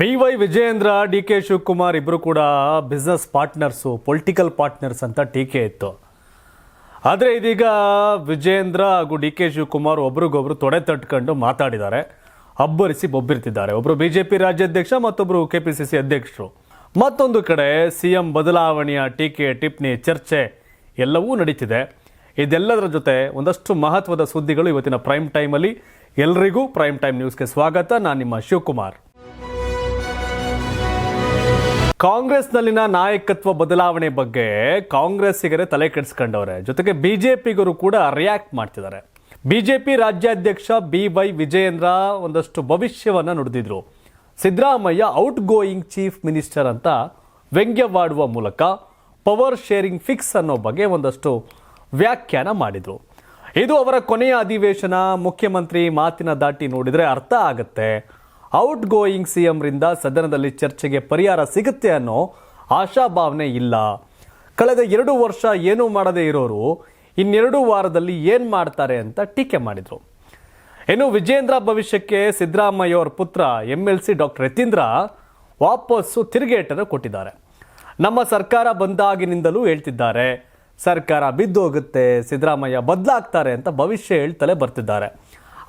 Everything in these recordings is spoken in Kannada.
B Y Vijayendra, D K Shivakumar ಇಬ್ಬರು ಕೂಡ ಬಿಸ್ನೆಸ್ ಪಾರ್ಟ್ನರ್ಸು ಪೊಲಿಟಿಕಲ್ ಪಾರ್ಟ್ನರ್ಸ್ ಅಂತ ಟೀಕೆ ಇತ್ತು. ಆದರೆ ಇದೀಗ ವಿಜಯೇಂದ್ರ ಹಾಗೂ ಡಿ ಕೆ ಶಿವಕುಮಾರ್ ಒಬ್ರಿಗೊಬ್ರು ತೊಡೆ ತಟ್ಕೊಂಡು ಮಾತಾಡಿದ್ದಾರೆ. ಅಬ್ಬರಿಸಿ ಬೊಬ್ಬಿರ್ತಿದ್ದಾರೆ. ಒಬ್ಬರು ಬಿ ಜೆ ಪಿ ರಾಜ್ಯಾಧ್ಯಕ್ಷ ಮತ್ತೊಬ್ಬರು ಕೆ ಪಿ ಸಿ ಸಿ ಅಧ್ಯಕ್ಷರು. ಮತ್ತೊಂದು ಕಡೆ ಸಿ ಎಂ ಬದಲಾವಣೆಯ ಟೀಕೆ, ಟಿಪ್ಪಣಿ ಚರ್ಚೆ ಎಲ್ಲವೂ ನಡೀತಿದೆ. ಇದೆಲ್ಲದರ ಜೊತೆ ಒಂದಷ್ಟು ಮಹತ್ವದ ಸುದ್ದಿಗಳು ಇವತ್ತಿನ ಪ್ರೈಮ್ ಟೈಮಲ್ಲಿ ಎಲ್ರಿಗೂ ಪ್ರೈಮ್ ಟೈಮ್ ನ್ಯೂಸ್ಗೆ ಸ್ವಾಗತ. ನಾನು ನಿಮ್ಮ ಶಿವಕುಮಾರ್. ಕಾಂಗ್ರೆಸ್ನಲ್ಲಿನ ನಾಯಕತ್ವ ಬದಲಾವಣೆ ಬಗ್ಗೆ ಕಾಂಗ್ರೆಸ್ಸಿಗರೇ ತಲೆ ಕೆಡಿಸ್ಕೊಂಡವ್ರೆ. ಜೊತೆಗೆ ಪಿಗರು ಕೂಡ ರಿಯಾಕ್ಟ್ ಮಾಡ್ತಿದ್ದಾರೆ. ಬಿ ಜೆ ಪಿ ರಾಜ್ಯಾಧ್ಯಕ್ಷ ಬಿ ವೈ ವಿಜಯೇಂದ್ರ ಒಂದಷ್ಟು ಭವಿಷ್ಯವನ್ನು ನುಡಿದಿದ್ರು. Siddaramaiah out going chief minister ಅಂತ ವ್ಯಂಗ್ಯವಾಡುವ ಮೂಲಕ ಪವರ್ ಶೇರಿಂಗ್ ಫಿಕ್ಸ್ ಅನ್ನೋ ಬಗ್ಗೆ ಒಂದಷ್ಟು ವ್ಯಾಖ್ಯಾನ ಮಾಡಿದರು. ಇದು ಅವರ ಕೊನೆಯ ಅಧಿವೇಶನ. ಮುಖ್ಯಮಂತ್ರಿ ಮಾತಿನ ದಾಟಿ ನೋಡಿದರೆ ಅರ್ಥ ಆಗತ್ತೆ. ಔಟ್ ಗೋಯಿಂಗ್ ಸಿ ರಿಂದ ಸದನದಲ್ಲಿ ಚರ್ಚೆಗೆ ಪರಿಹಾರ ಸಿಗುತ್ತೆ ಅನ್ನೋ ಆಶಾಭಾವನೆ ಇಲ್ಲ. ಕಳೆದ ಎರಡು ವರ್ಷ ಏನೂ ಮಾಡದೇ ಇರೋರು ಇನ್ನೆರಡು ವಾರದಲ್ಲಿ ಏನು ಮಾಡ್ತಾರೆ ಅಂತ ಟೀಕೆ ಮಾಡಿದರು. ಇನ್ನು ವಿಜೇಂದ್ರ ಭವಿಷ್ಯಕ್ಕೆ ಸಿದ್ದರಾಮಯ್ಯ ಅವರ ಪುತ್ರ M L C doctor Yathindra ವಾಪಸ್ಸು ತಿರುಗೇಟನ್ನು ಕೊಟ್ಟಿದ್ದಾರೆ. ನಮ್ಮ ಸರ್ಕಾರ ಬಂದಾಗಿನಿಂದಲೂ ಹೇಳ್ತಿದ್ದಾರೆ, ಸರ್ಕಾರ ಬಿದ್ದೋಗುತ್ತೆ, ಸಿದ್ದರಾಮಯ್ಯ ಬದಲಾಗ್ತಾರೆ ಅಂತ ಭವಿಷ್ಯ ಹೇಳ್ತಲೇ ಬರ್ತಿದ್ದಾರೆ.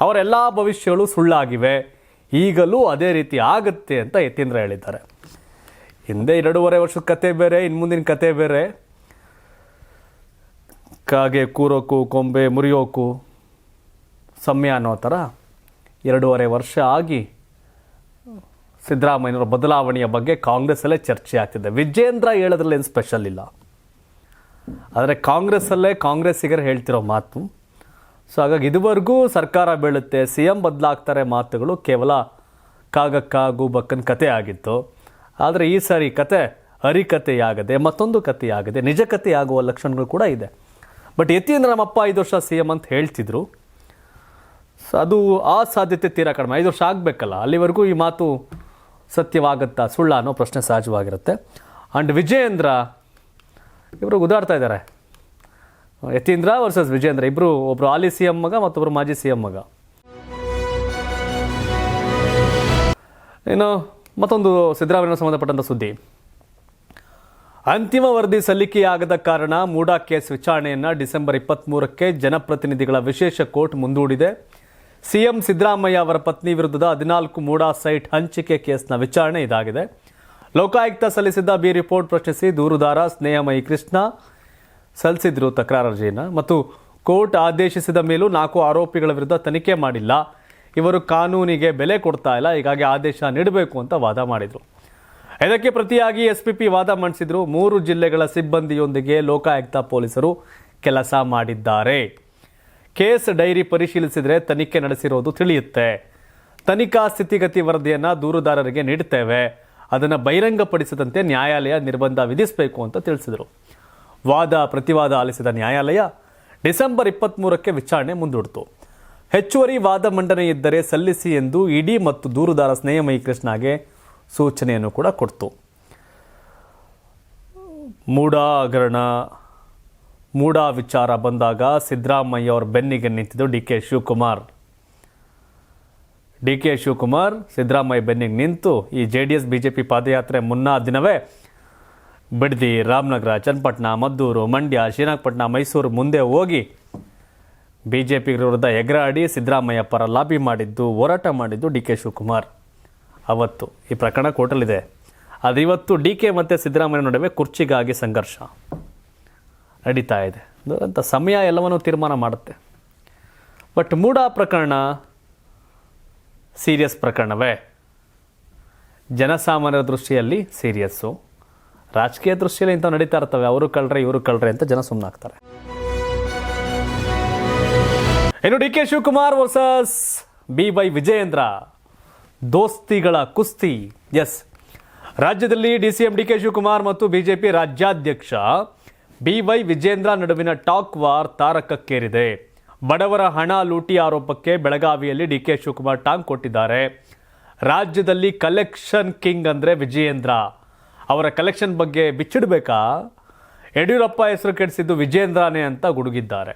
ಅವರೆಲ್ಲ ಭವಿಷ್ಯಗಳು ಸುಳ್ಳಾಗಿವೆ. ಈಗಲೂ ಅದೇ ರೀತಿ ಆಗುತ್ತೆ ಅಂತ ಯತೀಂದ್ರ ಹೇಳಿದ್ದಾರೆ. ಹಿಂದೆ ಎರಡೂವರೆ ವರ್ಷದ ಕತೆ ಬೇರೆ ಇನ್ನು ಮುಂದಿನ ಕತೆ ಬೇರೆ. ಕಾಗೆ ಕೂರೋಕು, ಕೊಂಬೆ ಮುರಿಯೋಕು, ಸಮಯ ಅನ್ನೋ ಥರ ಎರಡೂವರೆ ವರ್ಷ ಆಗಿ ಸಿದ್ದರಾಮಯ್ಯನವರ ಬದಲಾವಣೆಯ ಬಗ್ಗೆ ಕಾಂಗ್ರೆಸ್ಸಲ್ಲೇ ಚರ್ಚೆ ಆಗ್ತಿದೆ. ವಿಜೇಂದ್ರ ಹೇಳೋದ್ರಲ್ಲಿ ಏನು ಸ್ಪೆಷಲ್ ಇಲ್ಲ. ಆದರೆ ಕಾಂಗ್ರೆಸ್ಸಲ್ಲೇ ಕಾಂಗ್ರೆಸ್ಸಿಗರು ಹೇಳ್ತಿರೋ ಮಾತು ಸೊ ಹಾಗಾಗಿ ಇದುವರೆಗೂ ಸರ್ಕಾರ ಬೀಳುತ್ತೆ ಸಿ ಎಂ ಬದಲಾಗ್ತಾರೆ ಮಾತುಗಳು ಕೇವಲ ಕಾಗಕ್ಕಾಗು ಬಕ್ಕನ ಕತೆ ಆಗಿತ್ತು. ಆದರೆ ಈ ಸಾರಿ ಕತೆ ಹರಿಕತೆಯಾಗದೆ ಮತ್ತೊಂದು ಕಥೆಯಾಗದೆ ನಿಜ ಕಥೆಯಾಗುವ ಲಕ್ಷಣಗಳು ಕೂಡ ಇದೆ. ಬಟ್ ಯತೀಂದ್ರ ನಮ್ಮಪ್ಪ ಐದು ವರ್ಷ ಸಿ ಎಂ ಅಂತ ಹೇಳ್ತಿದ್ರು. ಸೊ ಅದು ಆ ಸಾಧ್ಯತೆ ತೀರಾ ಕಡಿಮೆ. ಐದು ವರ್ಷ ಆಗಬೇಕಲ್ಲ, ಅಲ್ಲಿವರೆಗೂ ಈ ಮಾತು ಸತ್ಯವಾಗುತ್ತಾ ಸುಳ್ಳ ಅನ್ನೋ ಪ್ರಶ್ನೆ ಸಹಜವಾಗಿರುತ್ತೆ. ಆ್ಯಂಡ್ ವಿಜಯೇಂದ್ರ, ಇವರು ಉದಾಡ್ತಾ ಇದ್ದಾರೆ. ಯತೀಂದ್ರ ವರ್ಸಸ್ ವಿಜೇಂದ್ರ. ಇಬ್ಬರು ಒಬ್ಬರು ಹಾಲಿ ಸಿ ಎಂ ಮಗ ಮತ್ತೊಬ್ಬರು ಮಾಜಿ ಸಿ ಎಂ ಮಗ. ಇನ್ನು ಮತ್ತೊಂದು ಸಿದ್ದರಾಮಯ್ಯ ಸಂಬಂಧಪಟ್ಟಂಥ ಸುದ್ದಿ. ಅಂತಿಮ ವರದಿ ಸಲ್ಲಿಕೆಯಾಗದ ಕಾರಣ ಮೂಡಾ ಕೇಸ್ ವಿಚಾರಣೆಯನ್ನು ಡಿಸೆಂಬರ್ ಇಪ್ಪತ್ತ್ಮೂರಕ್ಕೆ ಜನಪ್ರತಿನಿಧಿಗಳ ವಿಶೇಷ ಕೋರ್ಟ್ ಮುಂದೂಡಿದೆ. ಸಿಎಂ ಸಿದ್ದರಾಮಯ್ಯ ಅವರ ಪತ್ನಿ ವಿರುದ್ಧದ ಹದಿನಾಲ್ಕು ಮೂಡಾ ಸೈಟ್ ಹಂಚಿಕೆ ಕೇಸ್ನ ವಿಚಾರಣೆ ಇದಾಗಿದೆ. ಲೋಕಾಯುಕ್ತ ಸಲ್ಲಿಸಿದ್ದ ಬಿ ರಿಪೋರ್ಟ್ ಪ್ರಶ್ನಿಸಿ ದೂರುದಾರ ಸ್ನೇಹಮಯಿ ಕೃಷ್ಣ ಸಲ್ಲಿಸಿದ್ರು ತಕರಾರು ಅರ್ಜಿಯನ್ನು ಮತ್ತು ಕೋರ್ಟ್ ಆದೇಶಿಸಿದ ಮೇಲೂ ನಾಲ್ಕು ಆರೋಪಿಗಳ ವಿರುದ್ಧ ತನಿಖೆ ಮಾಡಿಲ್ಲ. ಇವರು ಕಾನೂನಿಗೆ ಬೆಲೆ ಕೊಡ್ತಾ ಇಲ್ಲ, ಹೀಗಾಗಿ ಆದೇಶ ನೀಡಬೇಕು ಅಂತ ವಾದ ಮಾಡಿದರು. ಇದಕ್ಕೆ ಪ್ರತಿಯಾಗಿ ಎಸ್ ಪಿ ಪಿ ವಾದ ಮಂಡಿಸಿದ್ರು. ಮೂರು ಜಿಲ್ಲೆಗಳ ಸಿಬ್ಬಂದಿಯೊಂದಿಗೆ ಲೋಕಾಯುಕ್ತ ಪೊಲೀಸರು ಕೆಲಸ ಮಾಡಿದ್ದಾರೆ. ಕೇಸ್ ಡೈರಿ ಪರಿಶೀಲಿಸಿದರೆ ತನಿಖೆ ನಡೆಸಿರೋದು ತಿಳಿಯುತ್ತೆ. ತನಿಖಾ ಸ್ಥಿತಿಗತಿ ವರದಿಯನ್ನು ದೂರುದಾರರಿಗೆ ನೀಡುತ್ತೇವೆ ಅದನ್ನು ಬಹಿರಂಗಪಡಿಸದಂತೆ ನ್ಯಾಯಾಲಯ ನಿರ್ಬಂಧ ವಿಧಿಸಬೇಕು ಅಂತ ತಿಳಿಸಿದರು. ವಾದ ಪ್ರತಿವಾದ ಆಲಿಸಿದ ನ್ಯಾಯಾಲಯ ಡಿಸೆಂಬರ್ ಇಪ್ಪತ್ತ್ಮೂರಕ್ಕೆ ವಿಚಾರಣೆ ಮುಂದೂಡಿತು. ಹೆಚ್ಚುವರಿ ವಾದ ಮಂಡನೆ ಇದ್ದರೆ ಸಲ್ಲಿಸಿ ಎಂದು ಇಡಿ ಮತ್ತು ದೂರುದಾರ ಸ್ನೇಹಮಯಿ ಕೃಷ್ಣಗೆ ಸೂಚನೆಯನ್ನು ಕೂಡ ಕೊಡ್ತು. ಮೂಡಾ ಹಗರಣ ಮೂಡಾ ವಿಚಾರ ಬಂದಾಗ ಸಿದ್ದರಾಮಯ್ಯ ಅವರ ಬೆನ್ನಿಗೆ ನಿಂತಿದ್ದು D K Shivakumar. D K Shivakumar Siddaramaiah ಬೆನ್ನಿಗೆ ನಿಂತು ಈ J D S, B J P ಪಾದಯಾತ್ರೆ ಮುನ್ನಾ ದಿನವೇ ಬಿಡದಿ ರಾಮನಗರ, ಚನ್ನಪಟ್ಟಣ, ಮದ್ದೂರು, ಮಂಡ್ಯ, ಶ್ರೀರಂಗಪಟ್ಟಣ, ಮೈಸೂರು ಮುಂದೆ ಹೋಗಿ ಬಿ ಜೆ ಪಿ ವಿರುದ್ಧ ಎಗರಾಡಿ ಸಿದ್ದರಾಮಯ್ಯ ಪರ ಲಾಬಿ ಮಾಡಿದ್ದು, ಹೋರಾಟ ಮಾಡಿದ್ದು ಡಿ ಕೆ ಶಿವಕುಮಾರ್. ಅವತ್ತು ಈ ಪ್ರಕರಣ ಕೋರ್ಟಲ್ಲಿದೆ. ಅದು ಇವತ್ತು ಡಿ ಕೆ ಮತ್ತು ಸಿದ್ದರಾಮಯ್ಯ ನಡುವೆ ಕುರ್ಚಿಗಾಗಿ ಸಂಘರ್ಷ. ನಡೀತಾ ಇದೆ. ಅಂತ ಸಮಯ ಎಲ್ಲವನ್ನೂ ತೀರ್ಮಾನ ಮಾಡುತ್ತೆ. ಬಟ್ ಮೂಡ ಪ್ರಕರಣ, ಸೀರಿಯಸ್ ಪ್ರಕರಣವೇ. ಜನಸಾಮಾನ್ಯರ ದೃಷ್ಟಿಯಲ್ಲಿ ಸೀರಿಯಸ್ಸು. ರಾಜಕೀಯ ದೃಷ್ಟಿಯಲ್ಲಿ ಇಂಥವು ನಡೀತಾ ಇರ್ತವೆ. ಅವರು ಕಳ್ರೆ, ಇವರು ಕಳ್ರೆ ಅಂತ ಜನ ಸುಮ್ಮನಾಗ್ತಾರೆ ಇನ್ನು D K Shivakumar versus B Y Vijayendra. ದೋಸ್ತಿಗಳ ಕುಸ್ತಿ. ಎಸ್ ರಾಜ್ಯದಲ್ಲಿ D C M D K Shivakumar ಮತ್ತು ಬಿಜೆಪಿ ರಾಜ್ಯಾಧ್ಯಕ್ಷ ಬಿ ವೈ ವಿಜೇಂದ್ರ ನಡುವಿನ ಟಾಕ್ ವಾರ್ ತಾರಕಕ್ಕೇರಿದೆ. ಬಡವರ ಹಣ ಲೂಟಿ ಆರೋಪಕ್ಕೆ ಬೆಳಗಾವಿಯಲ್ಲಿ ಡಿ ಕೆ ಶಿವಕುಮಾರ್ ಟಾಂಗ್ ಕೊಟ್ಟಿದ್ದಾರೆ. ರಾಜ್ಯದಲ್ಲಿ ಕಲೆಕ್ಷನ್ ಕಿಂಗ್ ಅಂದರೆ ವಿಜಯೇಂದ್ರ. ಅವರ ಕಲೆಕ್ಷನ್ ಬಗ್ಗೆ ಬಿಚ್ಚಿಡಬೇಕಾ? ಯಡಿಯೂರಪ್ಪ ಹೆಸರು ಕೆಡಿಸಿದ್ದು ವಿಜೇಂದ್ರನೇ ಅಂತ ಗುಡುಗಿದ್ದಾರೆ.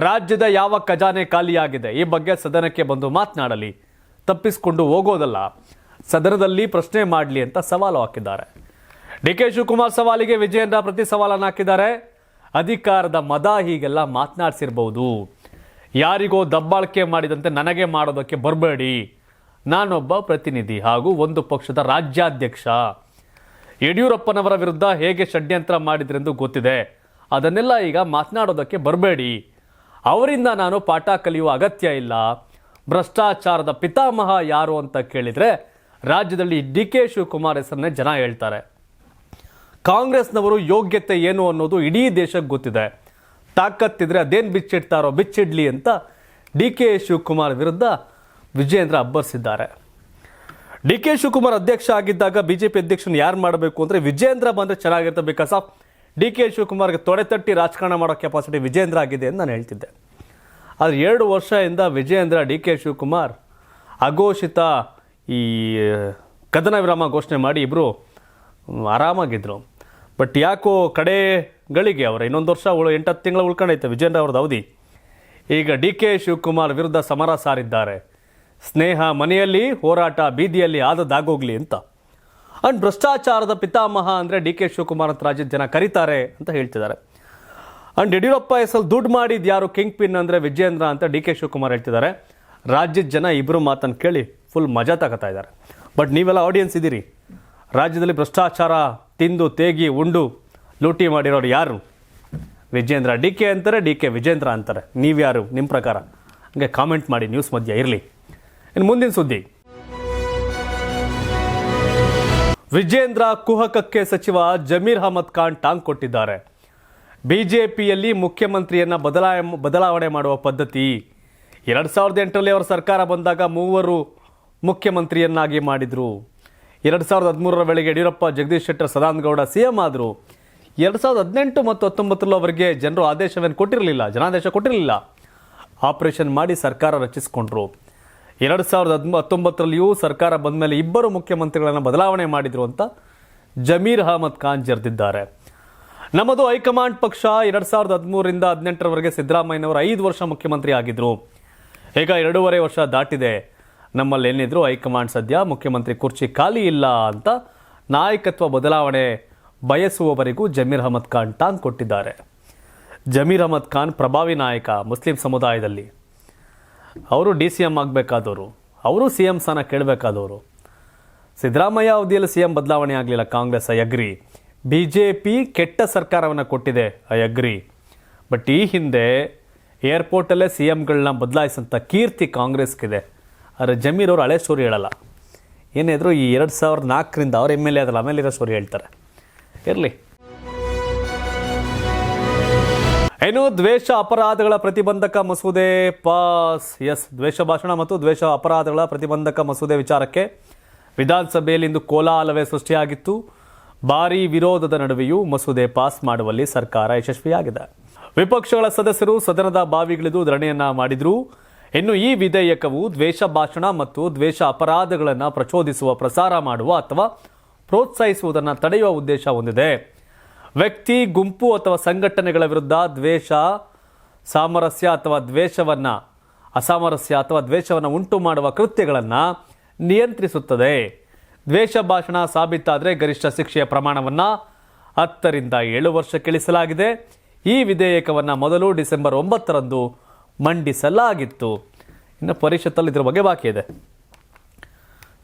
ರಾಜ್ಯದ ಯಾವ ಖಜಾನೆ ಖಾಲಿಯಾಗಿದೆ? ಈ ಬಗ್ಗೆ ಸದನಕ್ಕೆ ಬಂದು ಮಾತನಾಡಲಿ. ತಪ್ಪಿಸಿಕೊಂಡು ಹೋಗೋದಲ್ಲ. ಸದನದಲ್ಲಿ ಪ್ರಶ್ನೆ ಮಾಡಲಿ ಅಂತ ಸವಾಲು ಹಾಕಿದ್ದಾರೆ. ಡಿ ಕೆ ಶಿವಕುಮಾರ್ ಸವಾಲಿಗೆ ವಿಜಯೇಂದ್ರ ಪ್ರತಿ ಸವಾಲನ್ನು ಹಾಕಿದ್ದಾರೆ. ಅಧಿಕಾರದ ಮದ ಹೀಗೆಲ್ಲ ಮಾತನಾಡಿಸಿರ್ಬೋದು ಯಾರಿಗೋ ದಬ್ಬಾಳಿಕೆ ಮಾಡಿದಂತೆ ನನಗೆ ಮಾಡೋದಕ್ಕೆ ಬರಬೇಡಿ. ನಾನೊಬ್ಬ ಪ್ರತಿನಿಧಿ ಹಾಗೂ ಒಂದು ಪಕ್ಷದ ರಾಜ್ಯಾಧ್ಯಕ್ಷ. ಯಡಿಯೂರಪ್ಪನವರ ವಿರುದ್ಧ ಹೇಗೆ ಷಡ್ಯಂತ್ರ ಮಾಡಿದ್ರೆಂದು ಗೊತ್ತಿದೆ. ಅದನ್ನೆಲ್ಲ ಈಗ ಮಾತನಾಡೋದಕ್ಕೆ ಬರಬೇಡಿ. ಅವರಿಂದ ನಾನು ಪಾಠ ಕಲಿಯುವ ಅಗತ್ಯ ಇಲ್ಲ. ಭ್ರಷ್ಟಾಚಾರದ ಪಿತಾಮಹ ಯಾರು ಅಂತ ಕೇಳಿದರೆ ರಾಜ್ಯದಲ್ಲಿ ಡಿ ಕೆ ಶಿವಕುಮಾರ್ ಹೆಸರನ್ನೇ ಜನ ಹೇಳ್ತಾರೆ. ಕಾಂಗ್ರೆಸ್ನವರು ಯೋಗ್ಯತೆ ಏನು ಅನ್ನೋದು ಇಡೀ ದೇಶಕ್ಕೆ ಗೊತ್ತಿದೆ. ತಾಕತ್ತಿದ್ರೆ ಅದೇನು ಬಿಚ್ಚಿಡ್ತಾರೋ ಬಿಚ್ಚಿಡ್ಲಿ ಅಂತ ಡಿ ಕೆ ಶಿವಕುಮಾರ್ ವಿರುದ್ಧ ವಿಜೇಂದ್ರ ಅಬ್ಬರಿಸಿದ್ದಾರೆ. ಡಿ ಕೆ ಶಿವಕುಮಾರ್ ಅಧ್ಯಕ್ಷ ಆಗಿದ್ದಾಗ ಬಿಜೆಪಿ ಅಧ್ಯಕ್ಷನ ಯಾರು ಮಾಡಬೇಕು ಅಂದರೆ ವಿಜೇಂದ್ರ ಬಂದರೆ ಚೆನ್ನಾಗಿರುತ್ತೆ ಬಿಕಾಸ್ ಆಫ್ ಡಿ ಕೆ ಶಿವಕುಮಾರ್ಗೆ ತೊಡೆ ತಟ್ಟಿ ರಾಜಕಾರಣ ಮಾಡೋ ಕೆಪಾಸಿಟಿ ವಿಜೇಂದ್ರ ಆಗಿದೆ ಅಂತ ನಾನು ಹೇಳ್ತಿದ್ದೆ. ಆದರೆ ಎರಡು ವರ್ಷದಿಂದ ವಿಜೇಂದ್ರ, ಡಿ ಕೆ ಶಿವಕುಮಾರ್ ಅಘೋಷಿತ ಈ ಕದನ ವಿರಾಮ ಘೋಷಣೆ ಮಾಡಿ ಇಬ್ಬರು ಆರಾಮಾಗಿದ್ದರು ಬಟ್ ಯಾಕೋ ಕಡೆಗಳಿಗೆ ಅವರ ಇನ್ನೊಂದು ವರ್ಷ ಉಳು, ಎಂಟತ್ತು ತಿಂಗಳು ಉಳ್ಕೊಂಡೈತೆ ವಿಜೇಂದ್ರ ಅವ್ರದ್ದು ಅವಧಿ. ಈಗ ಡಿ ಕೆ ಶಿವಕುಮಾರ್ ವಿರುದ್ಧ ಸಮರ ಸಾರಿದ್ದಾರೆ. ಸ್ನೇಹ ಮನೆಯಲ್ಲಿ, ಹೋರಾಟ ಬೀದಿಯಲ್ಲಿ ಆದದ್ದಾಗೋಗ್ಲಿ ಅಂತ. ಅಂಡ್ ಭ್ರಷ್ಟಾಚಾರದ ಪಿತಾಮಹ ಅಂದರೆ ಡಿ ಕೆ ಶಿವಕುಮಾರ್ ಅಂತ ರಾಜ್ಯದ ಜನ ಕರೀತಾರೆ ಅಂತ ಹೇಳ್ತಿದ್ದಾರೆ. ಅಂಡ್ ಯಡಿಯೂರಪ್ಪ ಹೆಸರು ದುಡ್ಡು ಮಾಡಿದ್ದು ಯಾರು ಕಿಂಗ್ ಪಿನ್ ಅಂದರೆ ವಿಜಯೇಂದ್ರ ಅಂತ ಡಿ ಕೆ ಶಿವಕುಮಾರ್ ಹೇಳ್ತಿದ್ದಾರೆ. ರಾಜ್ಯದ ಜನ ಇಬ್ಬರು ಮಾತನ್ನು ಕೇಳಿ ಫುಲ್ ಮಜಾ ತಗೋತಾ ಇದ್ದಾರೆ. ಬಟ್ ನೀವೆಲ್ಲ ಆಡಿಯನ್ಸ್ ಇದ್ದೀರಿ ರಾಜ್ಯದಲ್ಲಿ ಭ್ರಷ್ಟಾಚಾರ ತಿಂದು ತೇಗಿ ಉಂಡು ಲೂಟಿ ಮಾಡಿರೋರು ಯಾರು? ವಿಜೇಂದ್ರ ಡಿ ಕೆ ಅಂತಾರೆ, ಡಿ ಕೆ ವಿಜೇಂದ್ರ ಅಂತಾರೆ. ನೀವ್ಯಾರು? ನಿಮ್ಮ ಪ್ರಕಾರ? ಹಂಗೆ ಕಾಮೆಂಟ್ ಮಾಡಿ ನ್ಯೂಸ್ ಮಧ್ಯೆ ಇರಲಿ. ಇನ್ನು ಮುಂದಿನ ಸುದ್ದಿ. ವಿಜೇಂದ್ರ ಕುಹಕಕ್ಕೆ ಸಚಿವ ಜಮೀರ್ ಅಹಮದ್ ಖಾನ್ ಟಾಂಗ್ ಕೊಟ್ಟಿದ್ದಾರೆ. ಬಿಜೆಪಿಯಲ್ಲಿ ಮುಖ್ಯಮಂತ್ರಿಯನ್ನ ಬದಲಾಯ ಬದಲಾವಣೆ ಮಾಡುವ ಪದ್ಧತಿ ಎರಡು ಸಾವಿರದ ಎಂಟರಲ್ಲಿ ಅವರ ಸರ್ಕಾರ ಬಂದಾಗ ಮೂವರು ಮುಖ್ಯಮಂತ್ರಿಯನ್ನಾಗಿ ಮಾಡಿದರು. ಎರಡು ಸಾವಿರದ ಹದಿಮೂರರ ವೇಳೆಗೆ ಯಡಿಯೂರಪ್ಪ, ಜಗದೀಶ್ ಶೆಟ್ಟರ್, ಸದಾನಂದಗೌಡ ಸಿ ಎಂ ಆದರು. ಎರಡು ಸಾವಿರದ ಹದಿನೆಂಟು ಮತ್ತು ಹತ್ತೊಂಬತ್ತರಲ್ಲೂ ಅವರಿಗೆ ಜನರು ಆದೇಶವೇನು ಕೊಟ್ಟಿರಲಿಲ್ಲ, ಜನಾದೇಶ ಕೊಟ್ಟಿರಲಿಲ್ಲ. ಆಪರೇಷನ್ ಮಾಡಿ ಸರ್ಕಾರ ರಚಿಸಿಕೊಂಡ್ರು. ಎರಡು ಸಾವಿರದ ಹದ್ ಹತ್ತೊಂಬತ್ತರಲ್ಲಿಯೂ ಸರ್ಕಾರ ಬಂದ ಮೇಲೆ ಇಬ್ಬರು ಮುಖ್ಯಮಂತ್ರಿಗಳನ್ನು ಬದಲಾವಣೆ ಮಾಡಿದರು ಅಂತ ಜಮೀರ್ ಅಹಮದ್ ಖಾನ್ ಜರೆದಿದ್ದಾರೆ. ನಮ್ಮದು ಹೈಕಮಾಂಡ್ ಪಕ್ಷ ಎರಡು ಸಾವಿರದ ಹದಿಮೂರರಿಂದ ಹದಿನೆಂಟರವರೆಗೆ ಸಿದ್ದರಾಮಯ್ಯನವರು ಐದು ವರ್ಷ ಮುಖ್ಯಮಂತ್ರಿ ಆಗಿದ್ರು. ಈಗ ಎರಡೂವರೆ ವರ್ಷ ದಾಟಿದೆ. ನಮ್ಮಲ್ಲಿ ಏನಿದ್ರು ಹೈಕಮಾಂಡ್ ಸದ್ಯ ಮುಖ್ಯಮಂತ್ರಿ ಕುರ್ಚಿ ಖಾಲಿ ಇಲ್ಲ ಅಂತ ನಾಯಕತ್ವ ಬದಲಾವಣೆ ಬಯಸುವವರಿಗೂ ಜಮೀರ್ ಅಹಮದ್ ಖಾನ್ ಟಾಂಗ್ ಕೊಟ್ಟಿದ್ದಾರೆ. ಜಮೀರ್ ಅಹಮದ್ ಖಾನ್ ಪ್ರಭಾವಿ ನಾಯಕ ಮುಸ್ಲಿಂ ಸಮುದಾಯದಲ್ಲಿ. ಅವರು ಡಿ ಸಿ ಎಂ ಆಗಬೇಕಾದವರು, ಅವರು ಸಿ ಎಂ ಸ್ಥಾನ ಕೇಳಬೇಕಾದವರು. ಸಿದ್ದರಾಮಯ್ಯ ಅವಧಿಯಲ್ಲಿ ಸಿ ಎಂ ಬದಲಾವಣೆ ಆಗಲಿಲ್ಲ, Congress, I agree. B J P ಕೆಟ್ಟ ಸರ್ಕಾರವನ್ನು ಕೊಟ್ಟಿದೆ, ಐ ಅಗ್ರಿ. ಬಟ್ ಈ ಹಿಂದೆ ಏರ್ಪೋರ್ಟಲ್ಲೇ ಸಿ ಎಮ್ಗಳನ್ನ ಬದಲಾಯಿಸಂಥ ಕೀರ್ತಿ ಕಾಂಗ್ರೆಸ್ಗಿದೆ. ಆದರೆ ಜಮೀರ್ ಅವರು ಹಳೆ ಸ್ಟೋರಿ ಹೇಳಲ್ಲ. ಏನಿದ್ರು ಈ ಎರಡು ಸಾವಿರದ ನಾಲ್ಕರಿಂದ ಅವ್ರ ಎಂ ಎಲ್ ಎ ಅದಲ್ಲ ಆಮೇಲೆ ಇರೋ ಸ್ಟೋರಿ ಹೇಳ್ತಾರೆ. ಇರಲಿ. ಏನು ದ್ವೇಷ ಅಪರಾಧಗಳ ಪ್ರತಿಬಂಧಕ ಮಸೂದೆ ಪಾಸ್. ಎಸ್, ದ್ವೇಷ ಭಾಷಣ ಮತ್ತು ದ್ವೇಷ ಅಪರಾಧಗಳ ಪ್ರತಿಬಂಧಕ ಮಸೂದೆ ವಿಚಾರಕ್ಕೆ ವಿಧಾನಸಭೆಯಲ್ಲಿ ಇಂದು ಕೋಲಾಹಲವೇ ಸೃಷ್ಟಿಯಾಗಿತ್ತು. ಭಾರೀ ವಿರೋಧದ ನಡುವೆಯೂ ಮಸೂದೆ ಪಾಸ್ ಮಾಡುವಲ್ಲಿ ಸರ್ಕಾರ ಯಶಸ್ವಿಯಾಗಿದೆ. ವಿಪಕ್ಷಗಳ ಸದಸ್ಯರು ಸದನದ ಬಾವಿಗಿಳಿದು ಧರಣಿಯನ್ನ ಮಾಡಿದ್ರು. ಇನ್ನು ಈ ವಿಧೇಯಕವು ದ್ವೇಷ ಭಾಷಣ ಮತ್ತು ದ್ವೇಷ ಅಪರಾಧಗಳನ್ನು ಪ್ರಚೋದಿಸುವ ಪ್ರಸಾರ ಮಾಡುವ ಅಥವಾ ಪ್ರೋತ್ಸಾಹಿಸುವುದನ್ನು ತಡೆಯುವ ಉದ್ದೇಶ ಹೊಂದಿದೆ. ವ್ಯಕ್ತಿ, ಗುಂಪು ಅಥವಾ ಸಂಘಟನೆಗಳ ವಿರುದ್ಧ ದ್ವೇಷ, ಸಾಮರಸ್ಯ ಅಥವಾ ದ್ವೇಷವನ್ನು, ಅಸಾಮರಸ್ಯ ಅಥವಾ ದ್ವೇಷವನ್ನು ಉಂಟು ಮಾಡುವ ಕೃತ್ಯಗಳನ್ನು ನಿಯಂತ್ರಿಸುತ್ತದೆ. ದ್ವೇಷ ಭಾಷಣ ಸಾಬೀತಾದರೆ ಗರಿಷ್ಠ ಶಿಕ್ಷೆಯ ಪ್ರಮಾಣವನ್ನು ಹತ್ತರಿಂದ ಏಳು ವರ್ಷ ಇಳಿಸಲಾಗಿದೆ ಈ ವಿಧೇಯಕವನ್ನು ಮೊದಲು ಡಿಸೆಂಬರ್ ಒಂಬತ್ತರಂದು ಮಂಡಿಸಲಾಗಿತ್ತು. ಇನ್ನು ಪರಿಷತ್ತಲ್ಲಿ ಇದ್ರ ಬಗ್ಗೆ ಬಾಕಿ ಇದೆ.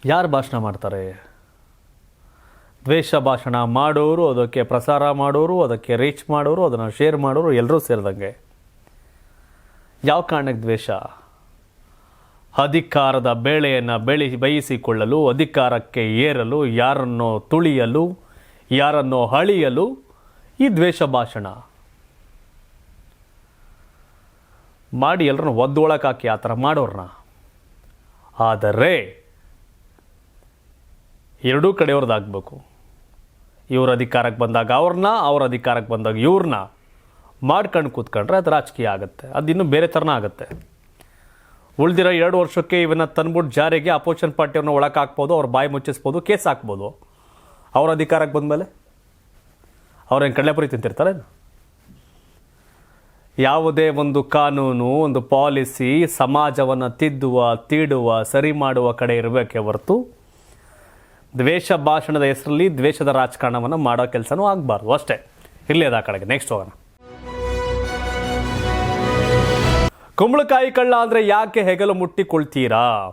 ಯಾರು ಭಾಷಣ ಮಾಡ್ತಾರೆ? ದ್ವೇಷ ಭಾಷಣ ಮಾಡೋರು, ಅದಕ್ಕೆ ಪ್ರಸಾರ ಮಾಡೋರು, ಅದಕ್ಕೆ ರೀಚ್ ಮಾಡೋರು, ಅದನ್ನು ಶೇರ್ ಮಾಡೋರು ಎಲ್ಲರೂ ಸೇರಿದಂಗೆ. ಯಾವ ಕಾರಣಕ್ಕೆ ದ್ವೇಷ? ಅಧಿಕಾರದ ಬೇಳೆಯನ್ನು ಬೆಳಿ, ಬಯಸಿಕೊಳ್ಳಲು, ಅಧಿಕಾರಕ್ಕೆ ಏರಲು, ಯಾರನ್ನು ತುಳಿಯಲು, ಯಾರನ್ನು ಅಳಿಯಲು ಈ ದ್ವೇಷ ಭಾಷಣ? ಮಾಡಿ ಎಲ್ಲರನ್ನು ಒದ್ದೊಳಕ್ಕೆ ಹಾಕಿ ಆ ಥರ ಮಾಡೋರನ್ನ ಆದರೆ ಎರಡೂ ಕಡೆಯವ್ರದ್ದಾಗಬೇಕು. ಇವ್ರ ಅಧಿಕಾರಕ್ಕೆ ಬಂದಾಗ ಅವ್ರನ್ನ, ಅವ್ರ ಅಧಿಕಾರಕ್ಕೆ ಬಂದಾಗ ಇವ್ರನ್ನ ಮಾಡ್ಕೊಂಡು ಕೂತ್ಕೊಂಡ್ರೆ ಅದು ರಾಜಕೀಯ ಆಗುತ್ತೆ. ಅದು ಇನ್ನೂ ಬೇರೆ ಥರನ ಆಗುತ್ತೆ. ಉಳಿದಿರೋ ಎರಡು ವರ್ಷಕ್ಕೆ ಇವನ್ನ ತಂದ್ಬಿಟ್ಟು ಜಾರಿಗೆ ಅಪೋಸಿಷನ್ ಪಾರ್ಟಿಯವ್ರನ್ನ ಒಳಕ್ಕೆ ಹಾಕ್ಬೋದು, ಅವ್ರ ಬಾಯಿ ಮುಚ್ಚಿಸ್ಬೋದು, ಕೇಸ್ ಹಾಕ್ಬೋದು. ಅವ್ರ ಅಧಿಕಾರಕ್ಕೆ ಬಂದಮೇಲೆ ಅವ್ರೇನು ಕಡಲೆಪುರಿ ತಿಂತಿರ್ತಾರೆ ಯಾವುದೇ ಒಂದು ಕಾನೂನು, ಒಂದು ಪಾಲಿಸಿ ಸಮಾಜವನ್ನು ತಿದ್ದುವ, ತೀಡುವ, ಸರಿ ಮಾಡುವ ಕಡೆ ಇರಬೇಕೇ ಹೊರತು ದ್ವೇಷ ಭಾಷಣದ ಹೆಸರಲ್ಲಿ ದ್ವೇಷದ ರಾಜಕಾರಣವನ್ನು ಮಾಡೋ ಕೆಲಸನೂ ಆಗಬಾರ್ದು. ಅಷ್ಟೇ. ಇರಲಿ ಅದ ಕಡೆಗೆ. ನೆಕ್ಸ್ಟ್ ಹೋಗೋಣ. ಕುಂಬಳಕಾಯಿ ಕಳ್ಳ ಅಂದರೆ ಯಾಕೆ ಹೆಗಲು ಮುಟ್ಟಿಕೊಳ್ತೀರಾ?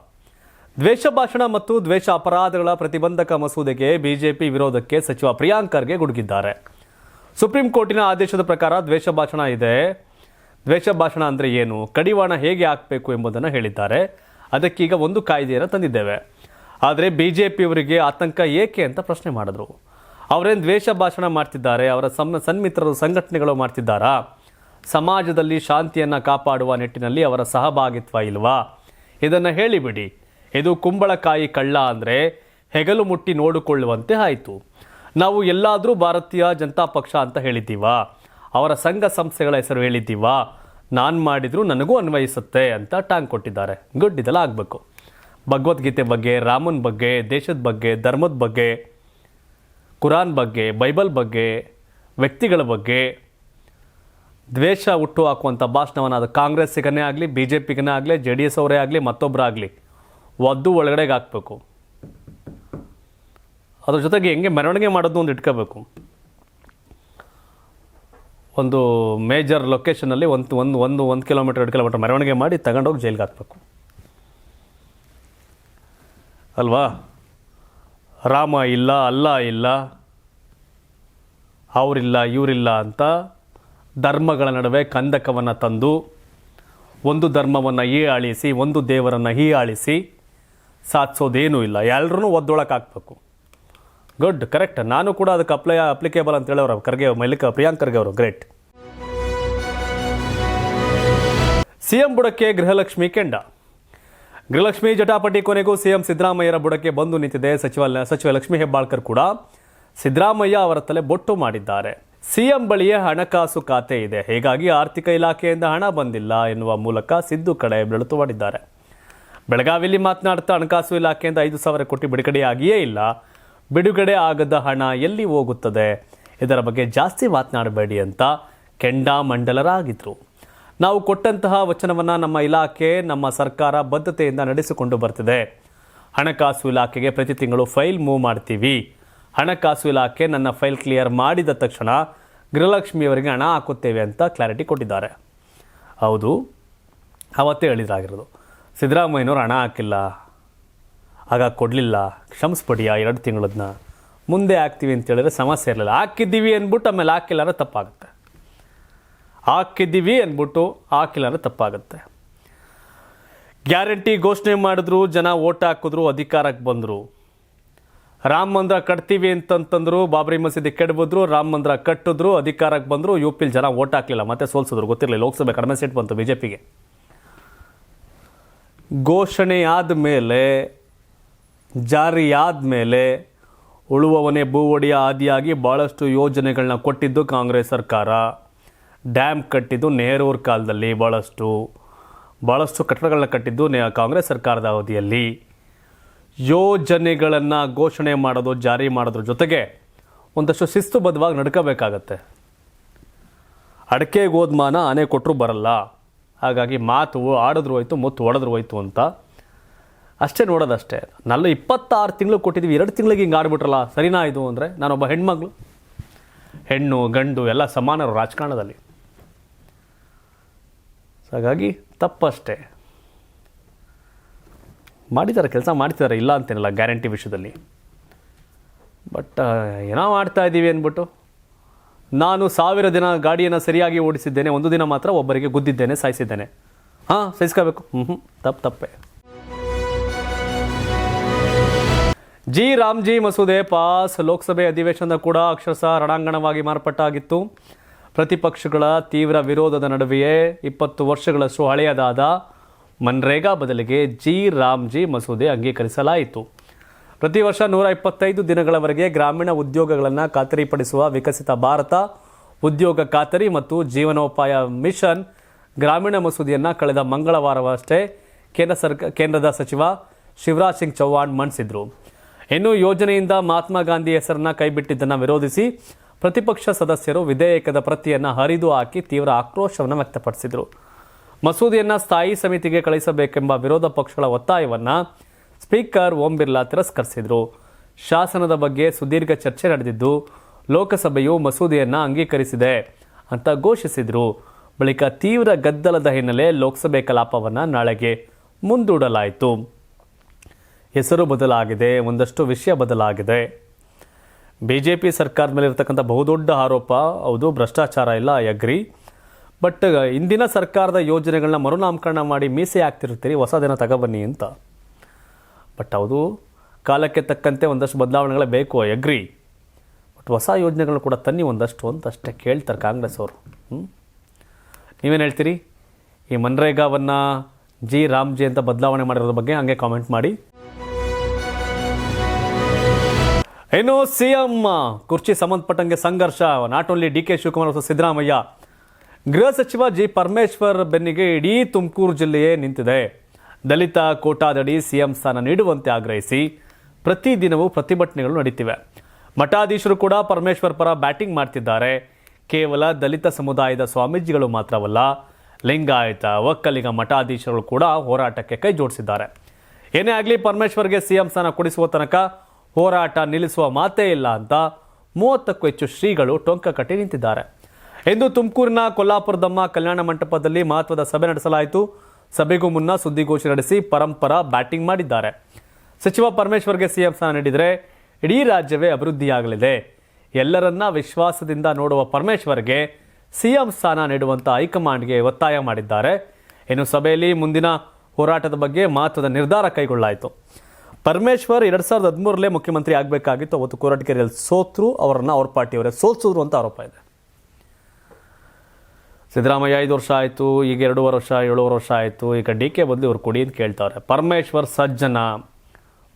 ದ್ವೇಷ ಭಾಷಣ ಮತ್ತು ದ್ವೇಷ ಅಪರಾಧಗಳ ಪ್ರತಿಬಂಧಕ ಮಸೂದೆಗೆ ಬಿಜೆಪಿ ವಿರೋಧಕ್ಕೆ ಸಚಿವ ಪ್ರಿಯಾಂಕ್ ಖರ್ಗೆ ಗುಡುಗಿದ್ದಾರೆ. ಸುಪ್ರೀಂ ಕೋರ್ಟಿನ ಆದೇಶದ ಪ್ರಕಾರ ದ್ವೇಷ ಭಾಷಣ ಇದೆ. ದ್ವೇಷ ಭಾಷಣ ಅಂದರೆ ಏನು? ಕಡಿವಾಣ ಹೇಗೆ ಹಾಕಬೇಕು ಎಂಬುದನ್ನು ಹೇಳಿದ್ದಾರೆ. ಅದಕ್ಕೀಗ ಒಂದು ಕಾಯ್ದೆಯನ್ನು ತಂದಿದ್ದೇವೆ. ಆದರೆ ಬಿ ಜೆ ಪಿಯವರಿಗೆ ಆತಂಕ ಏಕೆ ಅಂತ ಪ್ರಶ್ನೆ ಮಾಡಿದ್ರು. ಅವರೇನು ದ್ವೇಷ ಭಾಷಣ ಮಾಡ್ತಿದ್ದಾರೆ, ಅವರ ಸಮ್, ಸನ್ಮಿತ್ರರು ಸಂಘಟನೆಗಳು ಮಾಡ್ತಿದ್ದಾರಾ? ಸಮಾಜದಲ್ಲಿ ಶಾಂತಿಯನ್ನು ಕಾಪಾಡುವ ನಿಟ್ಟಿನಲ್ಲಿ ಅವರ ಸಹಭಾಗಿತ್ವ ಇಲ್ವಾ? ಇದನ್ನು ಹೇಳಿಬಿಡಿ. ಇದು ಕುಂಬಳಕಾಯಿ ಕಳ್ಳ ಅಂದರೆ ಹೆಗಲು ಮುಟ್ಟಿ ನೋಡಿಕೊಳ್ಳುವಂತೆ ಆಯಿತು. ನಾವು ಎಲ್ಲಾದರೂ ಭಾರತೀಯ ಜನತಾ ಪಕ್ಷ ಅಂತ ಹೇಳಿದ್ದೀವಾ? ಅವರ ಸಂಘ ಸಂಸ್ಥೆಗಳ ಹೆಸರು ಹೇಳಿದ್ದೀವಾ? ನಾನು ಮಾಡಿದರೂ ನನಗೂ ಅನ್ವಯಿಸುತ್ತೆ ಅಂತ ಟಾಂಗ್ ಕೊಟ್ಟಿದ್ದಾರೆ. ಗುಡ್ ಇದೆಲ್ಲ ಆಗಬೇಕು ಭಗವದ್ಗೀತೆ ಬಗ್ಗೆ, ರಾಮನ ಬಗ್ಗೆ, ದೇಶದ ಬಗ್ಗೆ, ಧರ್ಮದ ಬಗ್ಗೆ, ಕುರಾನ್ ಬಗ್ಗೆ, ಬೈಬಲ್ ಬಗ್ಗೆ, ವ್ಯಕ್ತಿಗಳ ಬಗ್ಗೆ, ದ್ವೇಷ ಹುಟ್ಟು ಹಾಕುವಂಥ ಭಾಷಣವನ್ನು ಅದು ಕಾಂಗ್ರೆಸ್ಸಿಗನೇ ಆಗಲಿ ಬಿ ಜೆ ಪಿಗನೇ ಆಗಲಿ, ಜೆ ಡಿ ಎಸ್ ಅವರೇ ಆಗಲಿ ಮತ್ತೊಬ್ಬರಾಗಲಿ ಒದ್ದು ಒಳಗಡೆಗೆ ಹಾಕಬೇಕು. ಅದ್ರ ಜೊತೆಗೆ ಹೆಂಗೆ ಮೆರವಣಿಗೆ ಮಾಡೋದು ಒಂದು ಇಟ್ಕೋಬೇಕು. ಒಂದು ಮೇಜರ್ ಲೊಕೇಶನಲ್ಲಿ ಒಂದು ಒಂದು ಒಂದು ಒಂದು ಕಿಲೋಮೀಟರ್, ಎರಡು ಕಿಲೋಮೀಟರ್ ಮೆರವಣಿಗೆ ಮಾಡಿ ತಗೊಂಡೋಗಿ ಜೈಲಿಗೆ ಹಾಕಬೇಕು. ಅಲ್ವಾ? ರಾಮ ಇಲ್ಲ, ಅಲ್ಲ ಇಲ್ಲ, ಅವರಿಲ್ಲ, ಇವರಿಲ್ಲ ಅಂತ ಧರ್ಮಗಳ ನಡುವೆ ಕಂದಕವನ್ನು ತಂದು, ಒಂದು ಧರ್ಮವನ್ನು ಈ ಆಳಿಸಿ, ಒಂದು ದೇವರನ್ನು ಹೀಯಾಳಿಸಿ ಸಾಧಿಸೋದೇನೂ ಇಲ್ಲ. ಎಲ್ಲರೂ ಒದ್ದೊಳಕ್ಕೆ ಹಾಕ್ಬೇಕು. ಗುಡ್ ಕರೆಕ್ಟ್ ನಾನು ಕೂಡ ಅದಕ್ಕೆ ಅಪ್ಲೈ ಅಪ್ಲಿಕೇಬಲ್ ಅಂತ ಹೇಳೋರು ಖರ್ಗೆ ಮಲ್ಲಿಕ, ಪ್ರಿಯಾಂಕ್ ಖರ್ಗೆ ಅವರು. ಗ್ರೇಟ್ ಸಿ ಎಂ ಬುಡಕ್ಕೆ ಗೃಹಲಕ್ಷ್ಮಿ ಕೆಂಡ. ಗೃಹಲಕ್ಷ್ಮಿ ಜಟಾಪಟಿ ಕೊನೆಗೂ ಸಿಎಂ ಸಿದ್ದರಾಮಯ್ಯರ ಬುಡಕ್ಕೆ ಬಂದು ನಿಂತಿದೆ. ಸಚಿವ ಸಚಿವ ಲಕ್ಷ್ಮಿ ಹೆಬ್ಬಾಳ್ಕರ್ ಕೂಡ ಸಿದ್ದರಾಮಯ್ಯ ಅವರ ತಲೆ ಬೊಟ್ಟು ಮಾಡಿದ್ದಾರೆ. ಸಿಎಂ ಬಳಿಯೇ ಹಣಕಾಸು ಖಾತೆ ಇದೆ. ಹೀಗಾಗಿ ಆರ್ಥಿಕ ಇಲಾಖೆಯಿಂದ ಹಣ ಬಂದಿಲ್ಲ ಎನ್ನುವ ಮೂಲಕ ಸಿದ್ದು ಕಡೆ ಬೆಳತು ಮಾಡಿದ್ದಾರೆ. ಬೆಳಗಾವಿಯಲ್ಲಿ ಮಾತನಾಡ್ತಾ ಹಣಕಾಸು ಇಲಾಖೆಯಿಂದ ಐದು ಸಾವಿರ ಕೋಟಿ ಬಿಡುಗಡೆಯಾಗಿಯೇ ಇಲ್ಲ. ಬಿಡುಗಡೆ ಆಗದ ಹಣ ಎಲ್ಲಿ ಹೋಗುತ್ತದೆ? ಇದರ ಬಗ್ಗೆ ಜಾಸ್ತಿ ಮಾತನಾಡಬೇಡಿ ಅಂತ ಕೆಂಡಾಮಂಡಲರಾಗಿದ್ರು. ನಾವು ಕೊಟ್ಟಂತಹ ವಚನವನ್ನು ನಮ್ಮ ಇಲಾಖೆ, ನಮ್ಮ ಸರ್ಕಾರ ಬದ್ಧತೆಯಿಂದ ನಡೆಸಿಕೊಂಡು ಬರ್ತಿದೆ. ಹಣಕಾಸು ಇಲಾಖೆಗೆ ಪ್ರತಿ ತಿಂಗಳು ಫೈಲ್ ಮೂವ್ ಮಾಡ್ತೀವಿ. ಹಣಕಾಸು ಇಲಾಖೆ ನನ್ನ ಫೈಲ್ ಕ್ಲಿಯರ್ ಮಾಡಿದ ತಕ್ಷಣ ಗೃಹಲಕ್ಷ್ಮಿಯವರಿಗೆ ಹಣ ಹಾಕುತ್ತೇವೆ ಅಂತ ಕ್ಲಾರಿಟಿ ಕೊಟ್ಟಿದ್ದಾರೆ. ಹೌದು, ಅವತ್ತೇ ಹೇಳಿದ್ರಾಗಿರೋದು ಸಿದ್ದರಾಮಯ್ಯನವ್ರು ಹಣ ಹಾಕಿಲ್ಲ. ಆಗ ಕೊಡಲಿಲ್ಲ. ಕ್ಷಮಿಸ್ಬಿಡಿಯಾ ಎರಡು ತಿಂಗಳದನ್ನ ಮುಂದೆ ಹಾಕ್ತೀವಿ ಅಂತ ಹೇಳಿದ್ರೆ ಸಮಸ್ಯೆ ಇರಲಿಲ್ಲ. ಹಾಕಿದ್ದೀವಿ ಅಂದ್ಬಿಟ್ಟು ಆಮೇಲೆ ಹಾಕಿಲ್ಲ ಅಂದರೆ ತಪ್ಪಾಗುತ್ತೆ. ಹಾಕಿದ್ದೀವಿ ಅಂದ್ಬಿಟ್ಟು ಹಾಕಿಲ್ಲ ಅಂದರೆ ತಪ್ಪಾಗುತ್ತೆ. ಗ್ಯಾರಂಟಿ ಘೋಷಣೆ ಮಾಡಿದ್ರು, ಜನ ಓಟ್ ಹಾಕಿದ್ರು, ಅಧಿಕಾರಕ್ಕೆ ಬಂದರು. ರಾಮ ಮಂದಿರ ಕಟ್ತೀವಿ ಅಂತಂತಂದ್ರು, ಬಾಬರಿ ಮಸೀದಿ ಕೆಡ್ಬಿದ್ರು ರಾಮ ಮಂದಿರ ಕಟ್ಟಿದ್ರು, ಅಧಿಕಾರಕ್ಕೆ ಬಂದರು ಯು ಪಿಲಿ ಜನ ಓಟ್ ಹಾಕಲಿಲ್ಲ, ಮತ್ತೆ ಸೋಲ್ಸಿದ್ರು. ಗೊತ್ತಿರಲಿಲ್ಲ, ಲೋಕಸಭೆ ಕಡಿಮೆ ಸೀಟ್ ಬಂತು ಬಿ ಜೆ ಪಿಗೆ ಘೋಷಣೆಯಾದ ಮೇಲೆ ಜಾರಿಯಾದ ಮೇಲೆ, ಉಳುವವನೇ ಭೂ ಒಡೆಯ ಆದಿಯಾಗಿ ಭಾಳಷ್ಟು ಯೋಜನೆಗಳನ್ನ ಕೊಟ್ಟಿದ್ದು ಕಾಂಗ್ರೆಸ್ ಸರ್ಕಾರ. ಡ್ಯಾಮ್ ಕಟ್ಟಿದ್ದು ನೆಹರೂರ್ ಕಾಲದಲ್ಲಿ ಭಾಳಷ್ಟು ಭಾಳಷ್ಟು ಕಟ್ಟಡಗಳನ್ನ ಕಟ್ಟಿದ್ದು ಕಾಂಗ್ರೆಸ್ ಸರ್ಕಾರದ ಅವಧಿಯಲ್ಲಿ. ಯೋಜನೆಗಳನ್ನು ಘೋಷಣೆ ಮಾಡೋದು, ಜಾರಿ ಮಾಡೋದ್ರ ಜೊತೆಗೆ ಒಂದಷ್ಟು ಶಿಸ್ತುಬದ್ಧವಾಗಿ ನಡ್ಕೋಬೇಕಾಗತ್ತೆ. ಅಡಕೆ ಗೋದ್ಮಾನ ಆನೆ ಕೊಟ್ಟರು ಬರಲ್ಲ. ಹಾಗಾಗಿ ಮಾತು ಆಡಿದ್ರು ಹೋಯ್ತು, ಮುತ್ತು ಹೊಡೆದ್ರು ಹೋಯ್ತು ಅಂತ. ಅಷ್ಟೇ ನೋಡೋದಷ್ಟೇ. ನಲ್ಲ ಇಪ್ಪತ್ತಾರು ತಿಂಗಳು ಕೊಟ್ಟಿದ್ದೀವಿ ಎರಡು ತಿಂಗಳಿಗೆ ಹಿಂಗೆ ಆಡ್ಬಿಟ್ರಲ್ಲ, ಸರಿನಾ ಇದು ಅಂದರೆ? ನಾನೊಬ್ಬ ಹೆಣ್ಮಗಳು. ಹೆಣ್ಣು, ಗಂಡು, ಎಲ್ಲ ಸಮಾನರು ರಾಜಕಾರಣದಲ್ಲಿ. ಸೊ ಹಾಗಾಗಿ ತಪ್ಪಷ್ಟೇ. ಮಾಡಿದ್ದಾರೆ, ಕೆಲಸ ಮಾಡ್ತಿದ್ದಾರೆ, ಇಲ್ಲ ಅಂತೇನಲ್ಲ, ಗ್ಯಾರಂಟಿ ವಿಷಯದಲ್ಲಿ. ಬಟ್ ಏನೋ ಮಾಡ್ತಾ ಇದ್ದೀವಿ ಅಂದ್ಬಿಟ್ಟು. ನಾನು ಸಾವಿರ ದಿನ ಗಾಡಿಯನ್ನು ಸರಿಯಾಗಿ ಓಡಿಸಿದ್ದೇನೆ, ಒಂದು ದಿನ ಮಾತ್ರ ಒಬ್ಬರಿಗೆ ಗುದ್ದಿದ್ದೇನೆ, ಸಾಯಿಸಿದ್ದೇನೆ. ಹಾಂ, ಸಹಿಸ್ಕೋಬೇಕು. ಹ್ಞೂ ಹ್ಞೂ ತಪ್ಪು, ತಪ್ಪೆ. ಜಿ ರಾಮ್ಜಿ ಮಸೂದೆ ಪಾಸ್. ಲೋಕಸಭೆ ಅಧಿವೇಶನದ ಕೂಡ ಅಕ್ಷರಶಃ ರಣಾಂಗಣವಾಗಿ ಮಾರ್ಪಟ್ಟಾಗಿತ್ತು. ಪ್ರತಿಪಕ್ಷಗಳ ತೀವ್ರ ವಿರೋಧದ ನಡುವೆಯೇ ಇಪ್ಪತ್ತು ವರ್ಷಗಳಷ್ಟು ಹಳೆಯದಾದ ಮನ್ರೇಗಾ ಬದಲಿಗೆ ಜಿ. ರಾಮ್ಜಿ ಮಸೂದೆ ಅಂಗೀಕರಿಸಲಾಯಿತು. ಪ್ರತಿ ವರ್ಷ ನೂರ ಇಪ್ಪತ್ತೈದು ದಿನಗಳವರೆಗೆ ಗ್ರಾಮೀಣ ಉದ್ಯೋಗಗಳನ್ನು ಖಾತರಿಪಡಿಸುವ ವಿಕಸಿತ ಭಾರತ, ಉದ್ಯೋಗ ಖಾತರಿ ಮತ್ತು ಜೀವನೋಪಾಯ ಮಿಷನ್ ಗ್ರಾಮೀಣ ಮಸೂದೆಯನ್ನು ಕಳೆದ ಮಂಗಳವಾರವಷ್ಟೇ ಕೇಂದ್ರ ಸರ್ಕ, ಕೇಂದ್ರದ ಸಚಿವ ಶಿವರಾಜ್ ಸಿಂಗ್ ಚೌಹಾಣ್ ಮಂಡಿಸಿದ್ರು ಇನ್ನು ಯೋಜನೆಯಿಂದ ಮಹಾತ್ಮ ಗಾಂಧಿ ಹೆಸರನ್ನು ಕೈಬಿಟ್ಟಿದ್ದನ್ನು ವಿರೋಧಿಸಿ ಪ್ರತಿಪಕ್ಷ ಸದಸ್ಯರು ವಿಧೇಯಕದ ಪ್ರತಿಯನ್ನು ಹರಿದು ಹಾಕಿ ತೀವ್ರ ಆಕ್ರೋಶವನ್ನು ವ್ಯಕ್ತಪಡಿಸಿದರು. ಮಸೂದೆಯನ್ನು ಸ್ಥಾಯಿ ಸಮಿತಿಗೆ ಕಳಿಸಬೇಕೆಂಬ ವಿರೋಧ ಪಕ್ಷಗಳ ಒತ್ತಾಯವನ್ನು ಸ್ಪೀಕರ್ ಓಂ ಬಿರ್ಲಾ ತಿರಸ್ಕರಿಸಿದರು. ಶಾಸನದ ಬಗ್ಗೆ ಸುದೀರ್ಘ ಚರ್ಚೆ ನಡೆದಿದ್ದು, ಲೋಕಸಭೆಯು ಮಸೂದೆಯನ್ನು ಅಂಗೀಕರಿಸಿದೆ ಅಂತ ಘೋಷಿಸಿದರು. ಬಳಿಕ ತೀವ್ರ ಗದ್ದಲದ ಹಿನ್ನೆಲೆ ಲೋಕಸಭೆ ಕಲಾಪವನ್ನು ನಾಳೆಗೆ ಮುಂದೂಡಲಾಯಿತು. ಹೆಸರು ಬದಲಾಗಿದೆ, ಒಂದಷ್ಟು ವಿಷಯ ಬದಲಾಗಿದೆ. ಬಿಜೆಪಿ ಸರ್ಕಾರದ ಮೇಲೆ ಇರತಕ್ಕಂಥ ಬಹುದೊಡ್ಡ ಆರೋಪ, ಹೌದು, ಭ್ರಷ್ಟಾಚಾರ ಇಲ್ಲ ಐ ಅಗ್ರಿ ಬಟ್ ಇಂದಿನ ಸರ್ಕಾರದ ಯೋಜನೆಗಳನ್ನ ಮರುನಾಮಕರಣ ಮಾಡಿ ಮೀಸೆ ಹಾಕ್ತಿರ್ತೀರಿ ಹೊಸದೇನ ತಗೊಬನ್ನಿ ಅಂತ. ಬಟ್ ಹೌದು, ಕಾಲಕ್ಕೆ ತಕ್ಕಂತೆ ಒಂದಷ್ಟು ಬದಲಾವಣೆಗಳೇ ಬೇಕು ಐ ಅಗ್ರಿ ಬಟ್ ಹೊಸ ಯೋಜನೆಗಳನ್ನ ಕೂಡ ತನ್ನಿ ಒಂದಷ್ಟು ಅಂತ ಅಷ್ಟೇ ಕೇಳ್ತಾರೆ ಕಾಂಗ್ರೆಸ್ ಅವರು. ಹ್ಞೂ ನೀವೇನು ಹೇಳ್ತೀರಿ? ಈ ಮನ್ರೇಗಾವನ್ನು ಜಿ ರಾಮ್ಜಿ ಅಂತ ಬದಲಾವಣೆ ಮಾಡಿರೋದ್ರ ಬಗ್ಗೆ ಹಂಗೆ ಕಾಮೆಂಟ್ ಮಾಡಿ. ಇನ್ನು ಸಿಎಂ, ಕುರ್ಚಿ ಸಂಬಂಧಪಟ್ಟಂಗೆ ಸಂಘರ್ಷ. Not only D K Shivakumar ಮತ್ತು ಸಿದ್ದರಾಮಯ್ಯ. ಗೃಹ ಸಚಿವ ಜಿ ಪರಮೇಶ್ವರ್ ಬೆನ್ನಿಗೆ ಇಡೀ ತುಮಕೂರು ಜಿಲ್ಲೆಯೇ ನಿಂತಿದೆ. ದಲಿತ ಕೋಟಾದಡಿ ಸಿಎಂ ಸ್ಥಾನ ನೀಡುವಂತೆ ಆಗ್ರಹಿಸಿ ಪ್ರತಿದಿನವೂ ಪ್ರತಿಭಟನೆಗಳು ನಡೀತಿವೆ. ಮಠಾಧೀಶರು ಕೂಡ ಪರಮೇಶ್ವರ್ ಪರ ಬ್ಯಾಟಿಂಗ್ ಮಾಡ್ತಿದ್ದಾರೆ. ಕೇವಲ ದಲಿತ ಸಮುದಾಯದ ಸ್ವಾಮೀಜಿಗಳು ಮಾತ್ರವಲ್ಲ, ಲಿಂಗಾಯತ, ಒಕ್ಕಲಿಗ ಮಠಾಧೀಶರು ಕೂಡ ಹೋರಾಟಕ್ಕೆ ಕೈ ಜೋಡಿಸಿದ್ದಾರೆ. ಏನೇ ಆಗಲಿ ಪರಮೇಶ್ವರ್ಗೆ ಸಿಎಂ ಸ್ಥಾನ ಕೊಡಿಸುವ ತನಕ ಹೋರಾಟ ನಿಲ್ಲಿಸುವ ಮಾತೇ ಇಲ್ಲ ಅಂತ ಮೂವತ್ತಕ್ಕೂ ಹೆಚ್ಚು ಶ್ರೀಗಳು ಟೊಂಕ ಕಟ್ಟಿ ನಿಂತಿದ್ದಾರೆ. ಇಂದು ತುಮಕೂರಿನ ಕೊಲ್ಲಾಪುರದಮ್ಮ ಕಲ್ಯಾಣ ಮಂಟಪದಲ್ಲಿ ಮಹತ್ವದ ಸಭೆ ನಡೆಸಲಾಯಿತು. ಸಭೆಗೂ ಮುನ್ನ ಸುದ್ದಿಗೋಷ್ಠಿ ನಡೆಸಿ ಪರಂಪರಾ ಬ್ಯಾಟಿಂಗ್ ಮಾಡಿದ್ದಾರೆ. ಸಚಿವ ಪರಮೇಶ್ವರ್ಗೆ ಸಿಎಂ ಸ್ಥಾನ ನೀಡಿದರೆ ಇಡೀ ರಾಜ್ಯವೇ ಅಭಿವೃದ್ಧಿಯಾಗಲಿದೆ. ಎಲ್ಲರನ್ನ ವಿಶ್ವಾಸದಿಂದ ನೋಡುವ ಪರಮೇಶ್ವರ್ಗೆ ಸಿಎಂ ಸ್ಥಾನ ನೀಡುವಂಥ ಹೈಕಮಾಂಡ್ಗೆ ಒತ್ತಾಯ ಮಾಡಿದ್ದಾರೆ. ಇನ್ನು ಸಭೆಯಲ್ಲಿ ಮುಂದಿನ ಹೋರಾಟದ ಬಗ್ಗೆ ಮಹತ್ವದ ನಿರ್ಧಾರ ಕೈಗೊಳ್ಳಾಯಿತು ಪರಮೇಶ್ವರ್ ಎರಡ್ ಸಾವಿರದ ಹದಿಮೂರಲ್ಲೇ ಮುಖ್ಯಮಂತ್ರಿ ಆಗಬೇಕಾಗಿತ್ತು. ಅವತ್ತು ಕೋರಟಗೆರೆಯಲ್ಲಿ ಸೋತರು, ಅವರನ್ನು ಅವ್ರ ಪಾರ್ಟಿಯವರೇ ಸೋಲ್ಸಿದ್ರು ಅಂತ ಆರೋಪ ಇದೆ. ಸಿದ್ದರಾಮಯ್ಯ ಐದು ವರ್ಷ ಆಯಿತು, ಈಗ ಎರಡೂವರೆ ವರ್ಷ, ಏಳುವರೆ ವರ್ಷ ಆಯಿತು. ಈಗ ಡಿ ಕೆ ಬದಲು ಇವ್ರು ಕೊಡಿ ಅಂತ ಕೇಳ್ತಾವ್ರೆ. ಪರಮೇಶ್ವರ್ ಸಜ್ಜನ,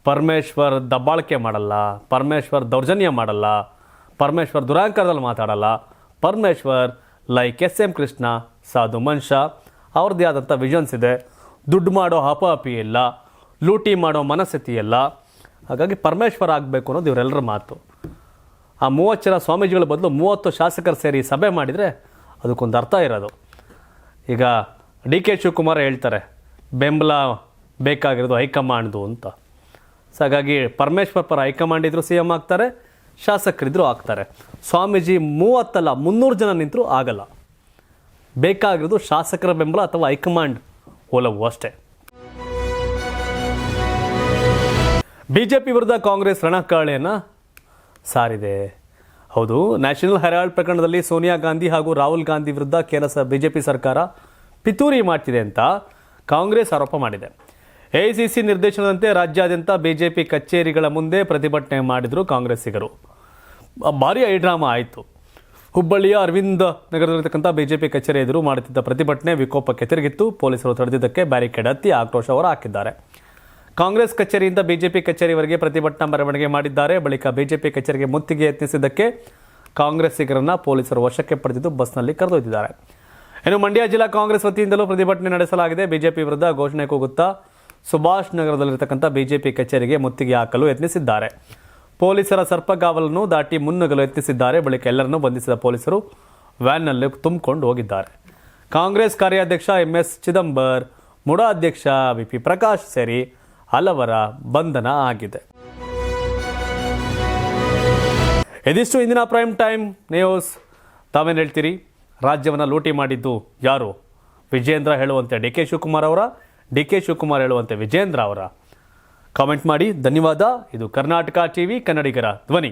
ಪರಮೇಶ್ವರ್ ದಬ್ಬಾಳಿಕೆ ಮಾಡಲ್ಲ, ಪರಮೇಶ್ವರ್ ದೌರ್ಜನ್ಯ ಮಾಡಲ್ಲ, ಪರಮೇಶ್ವರ್ ದುರಾಂಕಾರದಲ್ಲಿ ಮಾತಾಡಲ್ಲ, Parameshwar like S M Krishna, ಸಾಧು ಮನುಷ್ಯ, ಅವ್ರದ್ದೇ ಆದಂಥ ವಿಷನ್ಸ್ ಇದೆ. ದುಡ್ಡು ಮಾಡೋ ಹಪಾಪಿ ಇಲ್ಲ. ಲೂಟಿ ಮಾಡೋ ಮನಸ್ಥಿತಿ ಎಲ್ಲ ಹಾಗಾಗಿ ಪರಮೇಶ್ವರ ಆಗಬೇಕು ಅನ್ನೋದು ಇವರೆಲ್ಲರ ಮಾತು. ಆ ಮೂವತ್ತು ಜನ ಸ್ವಾಮೀಜಿಗಳ ಬದಲು ಮೂವತ್ತು ಶಾಸಕರು ಸೇರಿ ಸಭೆ ಮಾಡಿದರೆ ಅದಕ್ಕೊಂದು ಅರ್ಥ ಇರೋದು. ಈಗ ಡಿ ಕೆ ಶಿವಕುಮಾರ್ ಹೇಳ್ತಾರೆ, ಬೆಂಬಲ ಬೇಕಾಗಿರೋದು ಹೈಕಮಾಂಡ್ದು ಅಂತ. ಸೊ ಹಾಗಾಗಿ ಪರಮೇಶ್ವರ್ ಪರ ಹೈಕಮಾಂಡ್ ಇದ್ದರೂ ಸಿ ಎಂ ಆಗ್ತಾರೆ ಶಾಸಕರಿದ್ದರೂ ಆಗ್ತಾರೆ. ಸ್ವಾಮೀಜಿ ಮೂವತ್ತಲ್ಲ, ಮುನ್ನೂರು ಜನ ನಿಂತರೂ ಆಗಲ್ಲ. ಬೇಕಾಗಿರೋದು ಶಾಸಕರ ಬೆಂಬಲ ಅಥವಾ ಹೈಕಮಾಂಡ್ ಒಲವು ಅಷ್ಟೇ. ಬಿಜೆಪಿ ವಿರುದ್ಧ ಕಾಂಗ್ರೆಸ್ ರಣಕಾಳೆಯನ್ನು ಸಾರಿದೆ. ಹೌದು, ನ್ಯಾಷನಲ್ ಹೆರಾಲ್ಡ್ ಪ್ರಕರಣದಲ್ಲಿ ಸೋನಿಯಾ ಗಾಂಧಿ ಹಾಗೂ ರಾಹುಲ್ ಗಾಂಧಿ ವಿರುದ್ಧ ಕೇರಳ ಬಿಜೆಪಿ ಸರ್ಕಾರ ಪಿತೂರಿ ಮಾಡ್ತಿದೆ ಅಂತ ಕಾಂಗ್ರೆಸ್ ಆರೋಪ ಮಾಡಿದೆ. ಎಐಸಿಸಿ ನಿರ್ದೇಶನದಂತೆ ರಾಜ್ಯಾದ್ಯಂತ ಬಿಜೆಪಿ ಕಚೇರಿಗಳ ಮುಂದೆ ಪ್ರತಿಭಟನೆ ಮಾಡಿದರು ಕಾಂಗ್ರೆಸ್ಸಿಗರು. ಭಾರಿ ಐಡ್ರಾಮಾ ಆಯಿತು. ಹುಬ್ಬಳ್ಳಿಯ ಅರವಿಂದ ನಗರದಲ್ಲಿರ್ತಕ್ಕಂಥ ಬಿಜೆಪಿ ಕಚೇರಿ ಎದುರು ಮಾಡುತ್ತಿದ್ದ ಪ್ರತಿಭಟನೆ ವಿಕೋಪಕ್ಕೆ ತಿರುಗಿತ್ತು. ಪೊಲೀಸರು ತಡೆದಿದ್ದಕ್ಕೆ ಬ್ಯಾರಿಕೇಡ್ ಹತ್ತಿ ಆಕ್ರೋಶ ಅವರು ಹಾಕಿದ್ದಾರೆ. ಕಾಂಗ್ರೆಸ್ ಕಚೇರಿಯಿಂದ ಬಿಜೆಪಿ ಕಚೇರಿವರೆಗೆ ಪ್ರತಿಭಟನಾ ಮೆರವಣಿಗೆ ಮಾಡಿದ್ದಾರೆ. ಬಳಿಕ ಬಿಜೆಪಿ ಕಚೇರಿಗೆ ಮುತ್ತಿಗೆ ಯತ್ನಿಸಿದ್ದಕ್ಕೆ ಕಾಂಗ್ರೆಸ್ಸಿಗರನ್ನ ಪೊಲೀಸರು ವಶಕ್ಕೆ ಪಡೆದಿದ್ದು ಬಸ್ನಲ್ಲಿ ಕರೆದೊಯ್ದಿದ್ದಾರೆ. ಇನ್ನು ಮಂಡ್ಯ ಜಿಲ್ಲಾ ಕಾಂಗ್ರೆಸ್ ವತಿಯಿಂದಲೂ ಪ್ರತಿಭಟನೆ ನಡೆಸಲಾಗಿದೆ. ಬಿಜೆಪಿ ವಿರುದ್ಧ ಘೋಷಣೆ ಕೂಗುತ್ತಾ ಸುಭಾಷ್ ನಗರದಲ್ಲಿರತಕ್ಕಂಥ ಬಿಜೆಪಿ ಕಚೇರಿಗೆ ಮುತ್ತಿಗೆ ಹಾಕಲು ಯತ್ನಿಸಿದ್ದಾರೆ. ಪೊಲೀಸರ ಸರ್ಪಗಾವಲನ್ನು ದಾಟಿ ಮುನ್ನುಗ್ಗಲು ಯತ್ನಿಸಿದ್ದಾರೆ. ಬಳಿಕ ಎಲ್ಲರನ್ನೂ ಬಂಧಿಸಿದ ಪೊಲೀಸರು ವ್ಯಾನ್ನಲ್ಲಿ ತುಂಬಿಕೊಂಡು ಹೋಗಿದ್ದಾರೆ. ಕಾಂಗ್ರೆಸ್ ಕಾರ್ಯಾಧ್ಯಕ್ಷ ಎಂ ಎಸ್ ಚಿದಂಬರ್, ಮುಡಾ ಅಧ್ಯಕ್ಷ ವಿ ಪಿ ಪ್ರಕಾಶ್ ಸೇರಿ ಹಲವರ ಬಂಧನ ಆಗಿದೆ. ಇದಿಷ್ಟು ಇಂದಿನ ಪ್ರೈಮ್ ಟೈಮ್ ನ್ಯೂಸ್ ತಾವೇನು ಹೇಳ್ತೀರಿ? ರಾಜ್ಯವನ್ನು ಲೂಟಿ ಮಾಡಿದ್ದು ಯಾರು? ವಿಜೇಂದ್ರ ಹೇಳುವಂತೆ ಡಿ ಕೆ ಶಿವಕುಮಾರ್ ಅವರ, ಡಿ ಕೆ ಶಿವಕುಮಾರ್ ಹೇಳುವಂತೆ ವಿಜೇಂದ್ರ ಅವರ. ಕಾಮೆಂಟ್ ಮಾಡಿ, ಧನ್ಯವಾದ. ಇದು ಕರ್ನಾಟಕ ಟಿವಿ, ಕನ್ನಡಿಗರ ಧ್ವನಿ.